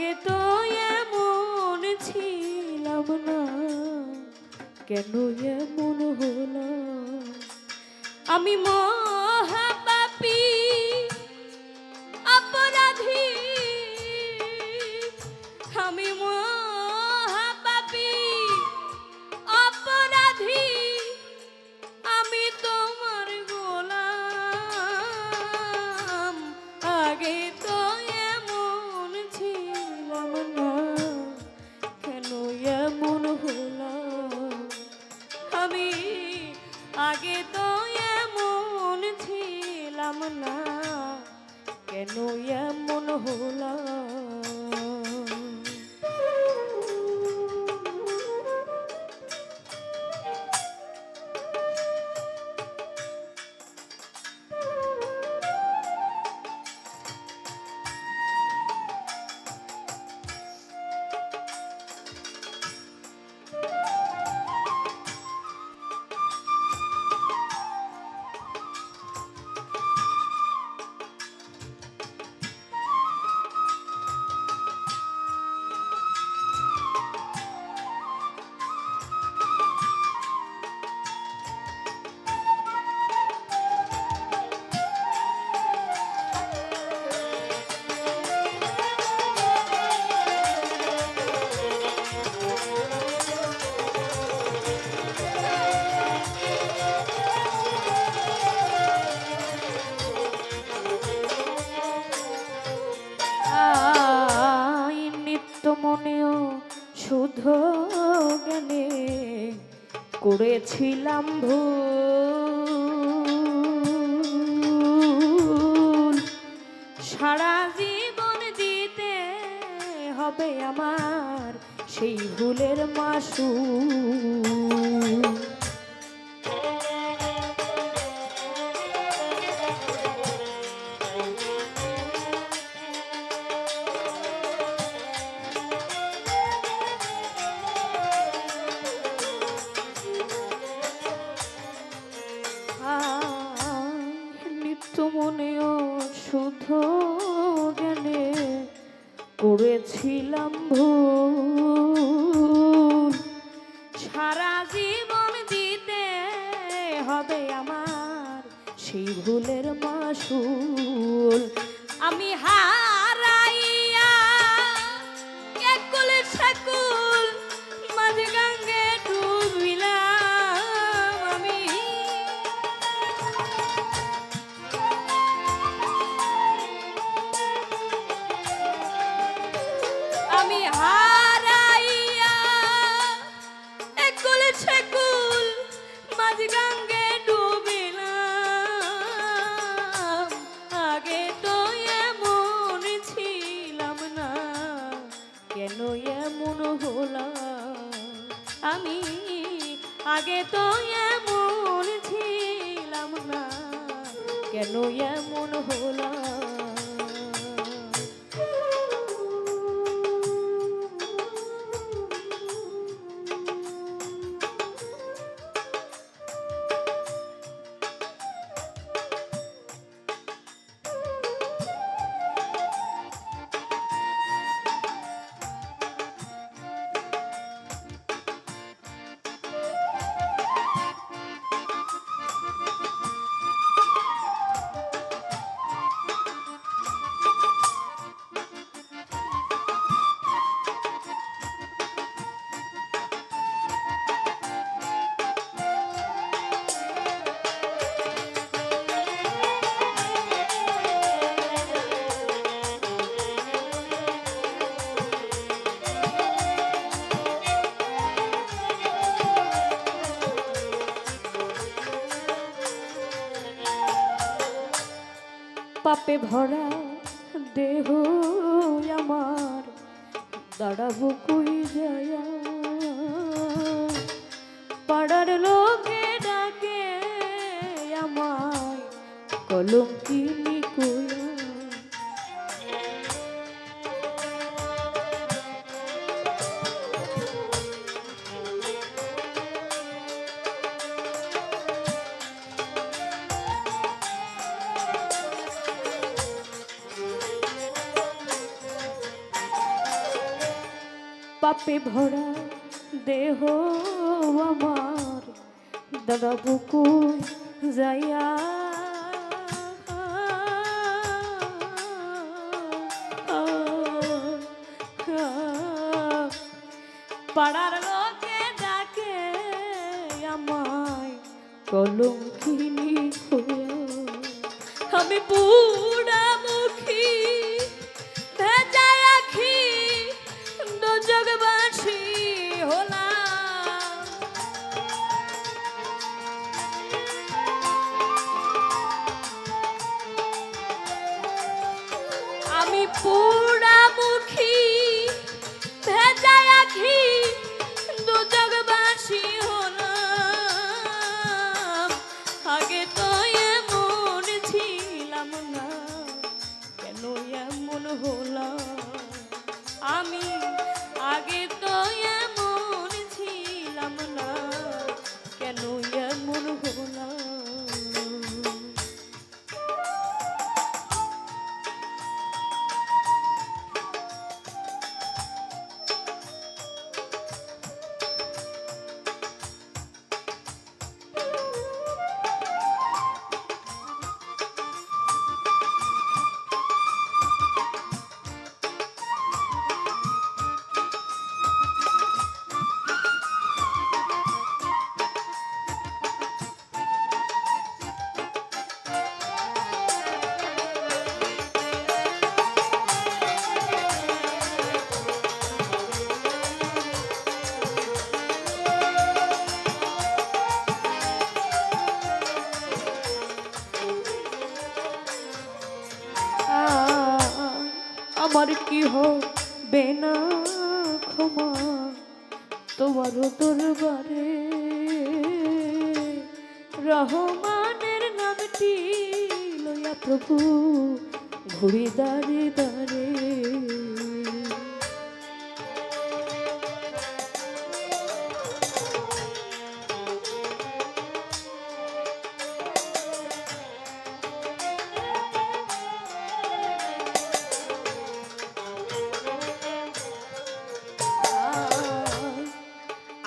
আগে তো এমন ছিলাম না। কেন এমন হলো আমি মহাপাপী অপরাধী। ছিলাম না কেন এমন হলাম করেছিলাম ভুল। সারা জীবন দিতে হবে আমার সেই ভুলের মাসু করেছিলাম ভুল। সারা জীবন দিতে হবে আমার সেই ভুলের মাসুল। পাপে ভরা দেহ আমার দাঁড়াবো কই যায়? পাড়ার লোকে ডাকে আমায় কলঙ্কিনী কইয়া পাপে ভরা দেহ আমার। দাদা বুকু যাইয়া পাড়ার লোকে ডাকে আমায় কলঙ্কিনী আমি পুরা মুখী আমি পুরা মুখী ভেজা আখি আমার কি হবে না ক্ষমা? তোমার দরবারে রহমানের নামটি লয়া প্রভু ঘুরি দাঁড়ে দাঁড়ে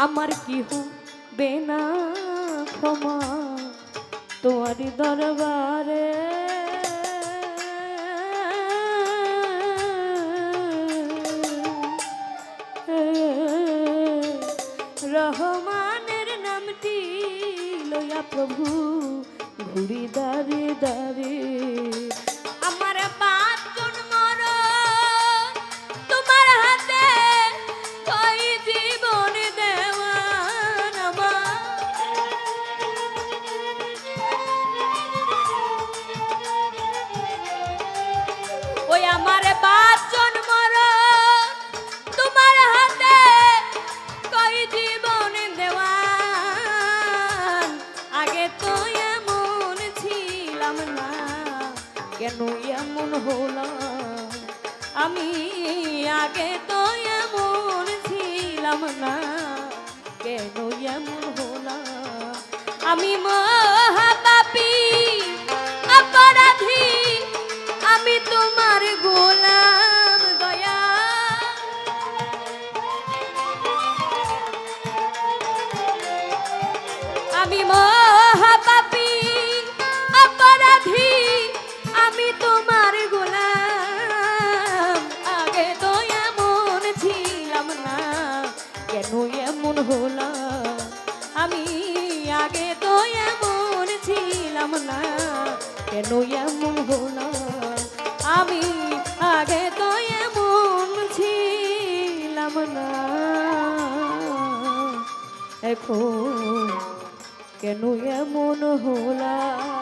আমার কি হবে না? ক্ষমা তোমার দরবারে। রহমানের নামটি লইয়া প্রভু ঘুরি দাঁড়ে দাঁড়ে এমন আমি আগে তো এমন ছিলাম না কেন এমন হলাম? আমি তোমার আমি মহাপাপী কেন এমন? হলো আমি আগে তো এমন ছিলাম না। এখন কেন এমন হলাম?